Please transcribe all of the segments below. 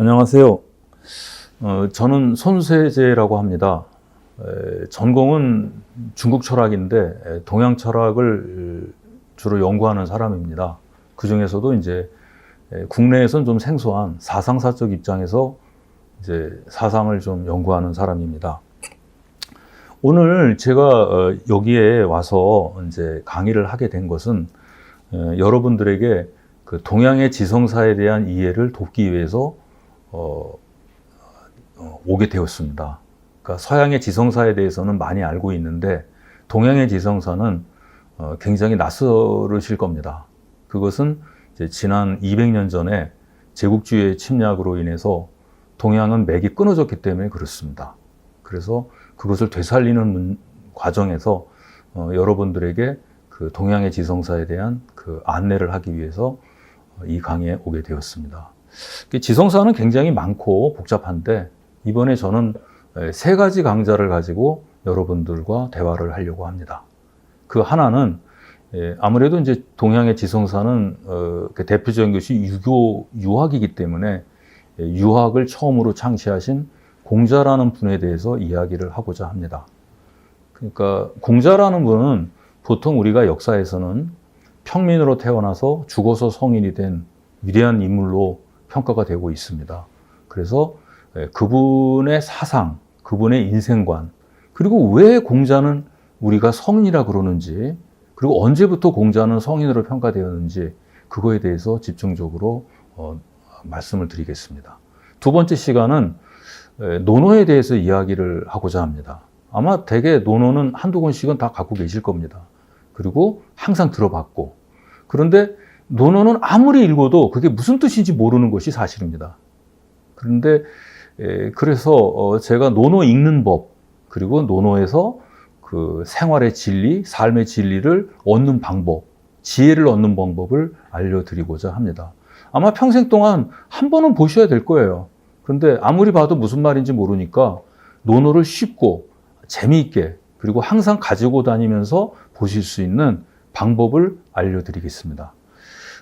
안녕하세요. 어, 저는 손세재라고 합니다. 에, 전공은 중국 철학인데 에, 동양 철학을 주로 연구하는 사람입니다. 그 중에서도 이제 에, 국내에선 좀 생소한 사상사적 입장에서 이제 사상을 좀 연구하는 사람입니다. 오늘 제가 어, 여기에 와서 이제 강의를 하게 된 것은 에, 여러분들에게 그 동양의 지성사에 대한 이해를 돕기 위해서 어, 어, 오게 되었습니다. 그러니까 서양의 지성사에 대해서는 많이 알고 있는데 동양의 지성사는 어, 굉장히 낯설으실 겁니다. 그것은 지난 200년 전에 제국주의의 침략으로 인해서 동양은 맥이 끊어졌기 때문에 그렇습니다. 그래서 그것을 되살리는 문- 과정에서 어, 여러분들에게 그 동양의 지성사에 대한 그 안내를 하기 위해서 어, 이 강의에 오게 되었습니다. 그 지성사는 굉장히 많고 복잡한데 이번에 저는 에, 세 가지 강좌를 가지고 여러분들과 대화를 하려고 합니다. 그 하나는 예, 아무래도 이제 동양의 지성사는 어, 그 대표적인 것이 유교 유학이기 때문에 예, 유학을 처음으로 창시하신 공자라는 분에 대해서 이야기를 하고자 합니다. 그러니까 공자라는 분은 보통 우리가 역사에서는 평민으로 태어나서 죽어서 성인이 된 위대한 인물로 평가가 되고 있습니다. 그래서 예, 그분의 사상, 그분의 인생관, 그리고 왜 공자는 우리가 성인이라 그러는지, 그리고 언제부터 공자는 성인으로 평가되었는지, 그거에 대해서 집중적으로 어, 말씀을 드리겠습니다. 두 번째 시간은 예, 논어에 대해서 이야기를 하고자 합니다. 아마 대개 논어는 한두 권씩은 다 갖고 계실 겁니다. 그리고 항상 들어봤고. 그런데 논어는 아무리 읽어도 그게 무슨 뜻인지 모르는 것이 사실입니다. 그런데 에, 그래서 어, 제가 논어 읽는 법 그리고 논어에서 그 생활의 진리, 삶의 진리를 얻는 방법, 지혜를 얻는 방법을 알려드리고자 합니다. 아마 평생 동안 한 번은 보셔야 될 거예요. 그런데 아무리 봐도 무슨 말인지 모르니까 논어를 쉽고 재미있게 그리고 항상 가지고 다니면서 보실 수 있는 방법을 알려드리겠습니다.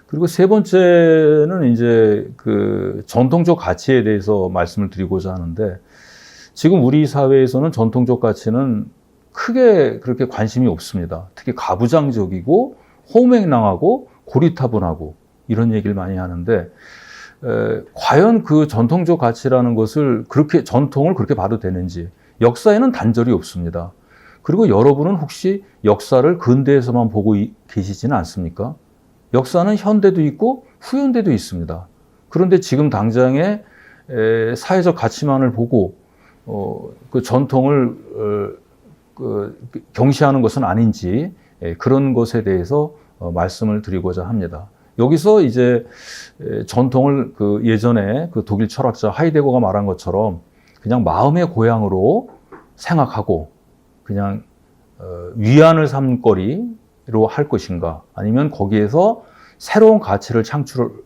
그리고 세 번째는 이제 그 전통적 가치에 대해서 말씀을 드리고자 하는데 지금 우리 사회에서는 전통적 가치는 크게 그렇게 관심이 없습니다. 특히 가부장적이고 호맹랑하고 고리타분하고 이런 얘기를 많이 하는데 에, 과연 그 전통적 가치라는 것을 그렇게 전통을 그렇게 봐도 되는지 역사에는 단절이 없습니다. 그리고 여러분은 혹시 역사를 근대에서만 보고 이- 계시지는 않습니까? 역사는 현대도 있고 후현대도 있습니다. 그런데 지금 당장의 에, 사회적 가치만을 보고 어, 그 전통을 어, 그, 경시하는 것은 아닌지 에, 그런 것에 대해서 어, 말씀을 드리고자 합니다. 여기서 이제 에, 전통을 그 예전에 그 독일 철학자 하이데거가 말한 것처럼 그냥 마음의 고향으로 생각하고 그냥 어, 위안을 삼거리로 할 것인가 아니면 거기에서 새로운 가치를 창출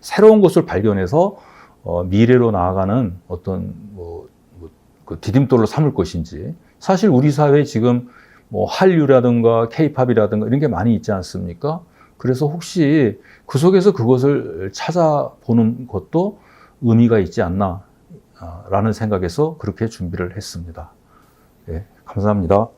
새로운 것을 발견해서 어, 미래로 나아가는 어떤 뭐, 뭐, 그 디딤돌로 삼을 것인지 사실 우리 사회에 지금 뭐 한류라든가 케이팝이라든가 이런 게 많이 있지 않습니까? 그래서 혹시 그 속에서 그것을 찾아보는 것도 의미가 있지 않나라는 생각에서 그렇게 준비를 했습니다. 예, 감사합니다.